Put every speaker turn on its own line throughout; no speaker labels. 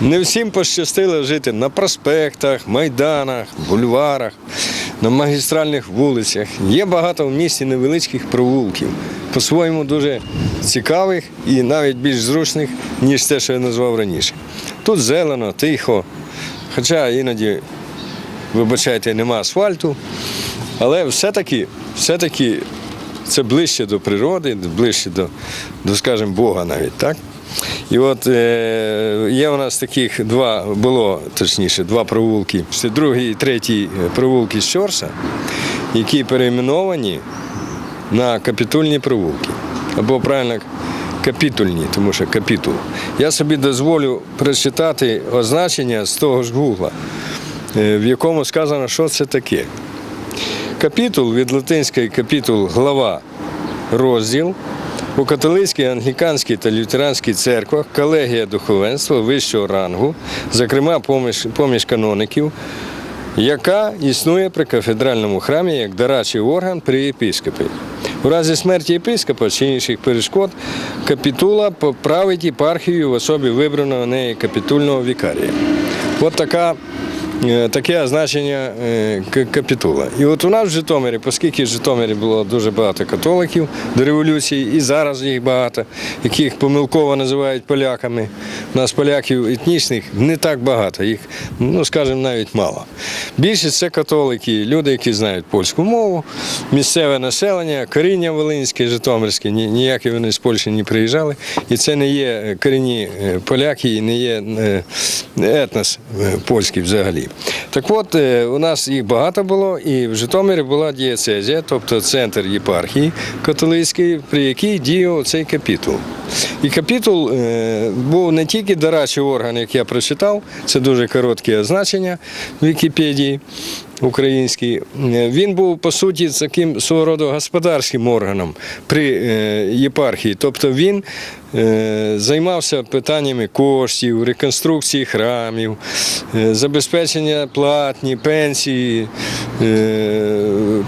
Не всім пощастило жити на проспектах, майданах, бульварах, на магістральних вулицях. Є багато в місті невеличких провулків, по-своєму дуже цікавих і навіть більш зручних, ніж те, що я назвав раніше. Тут зелено, тихо, хоча іноді, вибачайте, нема асфальту, але все-таки, все-таки це ближче до природи, ближче до, до скажімо, Бога навіть, так? І от е, є у нас таких два, було точніше, два провулки. Це другий і третій провулки з Щорса, які перейменовані на капітульні провулки. Або правильно капітульні, тому що капітул. Я собі дозволю прочитати означення з того ж Гугла, е, в якому сказано, що це таке. Капітул від латинської капітул глава розділ. У католицькій, англіканській та лютеранській церквах колегія духовенства вищого рангу, зокрема поміж, поміж каноників, яка існує при кафедральному храмі як дорадчий орган при єпископі. У разі смерті єпископа чи інших перешкод капітула поправить єпархію в особі вибраного неї капітульного вікарія. От така таке означення е, капітула. І от у нас в Житомирі, оскільки в Житомирі було дуже багато католиків до революції, і зараз їх багато, яких помилково називають поляками. У нас поляків етнічних не так багато, їх, ну скажімо, навіть мало. Більшість це католики, люди, які знають польську мову, місцеве населення, коріння волинське, житомирське, ніякі вони з Польщі не приїжджали. І це не є е, корінні е, поляки і не є е, етнос е, польський взагалі. Так от, е, у нас їх багато було, і в Житомирі була дієцезія, тобто центр єпархії католицької, при якій діяв цей капітул. І капітул е, був не тільки дорадчий орган, як я прочитав, це дуже коротке означення в Вікіпедії українській. Е, Він був по суті таким свого роду господарським органом при е, єпархії. Тобто він е, займався питаннями коштів, реконструкції храмів, забезпечення платні, пенсії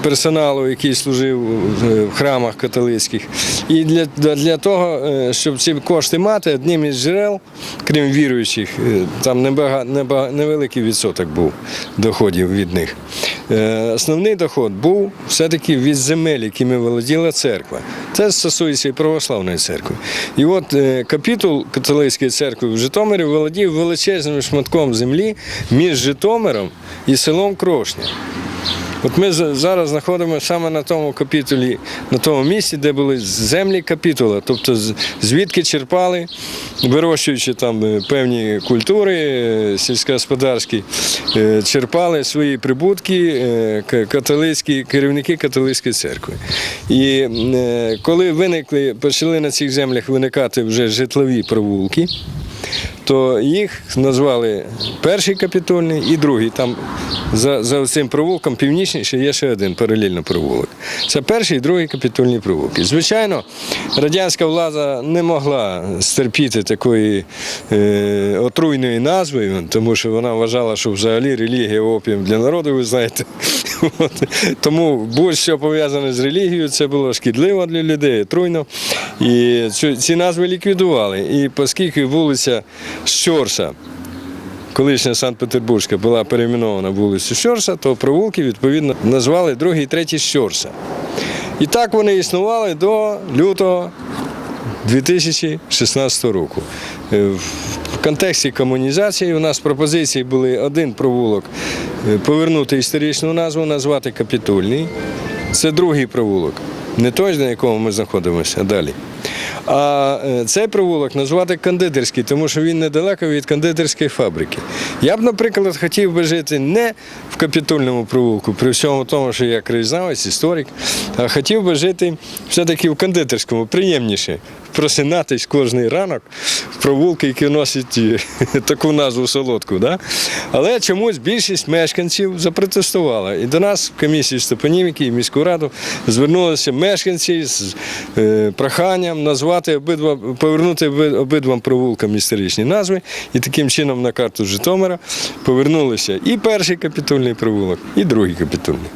персоналу, який служив в- храмах католицьких. І для, для- того, щоб ці кошти мати, одним із джерел, крім віруючих, там небага, неба- невеликий відсоток був доходів від них. Е, Основний доход був все-таки від земель, якими володіла церква. Це стосується і православної церкви. І от е, капітул католицької церкви в Житомирі володів величезним шматком землі між Житомиром і селом Крошня. От ми зараз знаходимося саме на тому капітулі, на тому місці, де були землі капітула, тобто звідки черпали, вирощуючи там е, певні культури е, сільськогосподарські, е, черпали свої прибутки католицькі керівники католицької церкви. І коли виникли, почали на цих землях виникати вже житлові провулки то їх назвали перший капітольний і другий. Там за, за цим провулком північніше є ще один паралельно провулок. Це перший і другий капітольні провулки. Звичайно, радянська влада не могла стерпіти такої е, отруйної назви, тому що вона вважала, що взагалі релігія опіум для народу, ви знаєте. От. Тому будь-що пов'язане з релігією, це було шкідливо для людей, отруйно. І ці назви ліквідували. І оскільки вулиця Щорса, колишня Санкт-Петербурзька, була перейменована вулицю Щорса, то провулки відповідно назвали другий і третій Щорса. І так вони існували до лютого 2016 року. Е, В контексті комунізації у нас пропозиції були один провулок е, повернути історичну назву, назвати капітульний. Це другий провулок. Не той, на якому ми знаходимося, а далі. А е, цей провулок назвати кондитерський, тому що він недалеко від кондитерської фабрики. Я б, наприклад, хотів би жити не в капітульному провулку, при всьому тому, що я краєзнавець, історик, а хотів би жити все-таки в кондитерському, приємніше. Просинатись кожний ранок в провулки, які носять е, таку назву солодку. Да? Але чомусь більшість мешканців запротестувала. І до нас в комісії з і міську раду звернулися мешканці з е, проханням назвати обидва, повернути оби- обидвам провулкам історичні назви. І таким чином на карту Житомира повернулися і перший капітульний провулок, і другий капітульний.